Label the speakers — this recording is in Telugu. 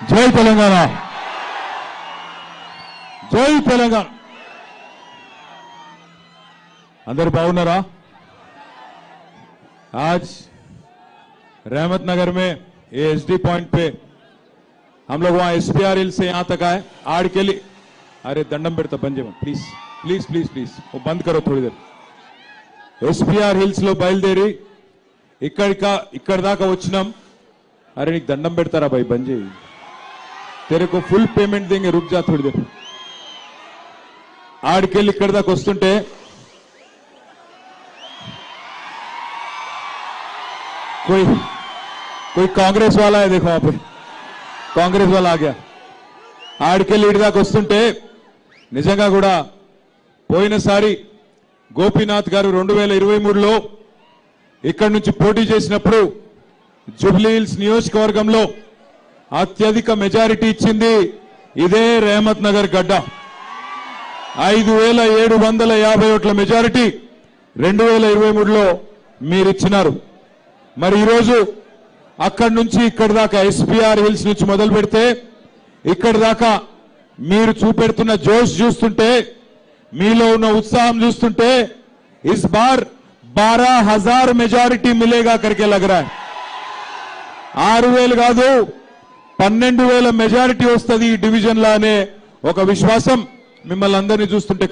Speaker 1: जय तेलंगाना। जय तेलंगाना। अंदर बहुनारा आज रहमत नगर में ये एसडी पॉइंट पे हम लोग वहाँ एसपीआरएल से यहाँ तक आए। आड़ के लिए अरे दंडम बेड़ तो बन जाए। प्लीज़ प्लीज़ प्लीज़ प्लीज़ वो बंद करो थोड़ी देर। एसपीआर हिल्स लो बैलदेरी इकड़ का इकड़ दाका वचनम अरे नीक दंडम बेड़ता भाई बंजे तेरे को फुल पेमेंट देंगे रुक जा थोड़ी देर ఆడికెళ్ళి ఇక్కడ దాకా వస్తుంటే कोई कोई कांग्रेस वाला है देखो वहां पे కాంగ్రెస్ వాళ్ళు ఆగా ఆడికెళ్ళి ఇడి దాకా వస్తుంటే నిజంగా కూడా పోయినసారి గోపీనాథ్ గారు రెండు వేల ఇరవై మూడులో ఇక్కడి నుంచి పోటీ చేసినప్పుడు జూబ్లీ హిల్స్ నియోజకవర్గంలో అత్యధిక మెజారిటీ ఇచ్చింది ఇదే రేమత్ నగర్ గడ్డ. ఐదు వేల ఏడు వందల యాభై ఓట్ల మెజారిటీ రెండు వేల ఇరవై మూడులో మీరిచ్చినారు. మరి ఈరోజు అక్కడి నుంచి ఇక్కడి దాకా ఎస్పీఆర్ హిల్స్ నుంచి మొదలు పెడితే ఇక్కడి దాకా మీరు చూపెడుతున్న జోష్ చూస్తుంటే మీలో ఉన్న ఉత్సాహం చూస్తుంటే ఇస్ బార్ బారా హజార్ మెజారిటీ మిలేగా అక్కడికి లగరా ఆరు వేలు కాదు పన్నెండు వేల మెజారిటీ వస్తుంది ఈ డివిజన్ లానే ఒక విశ్వాసం మిమ్మల్ని అందరినీ చూస్తుంటే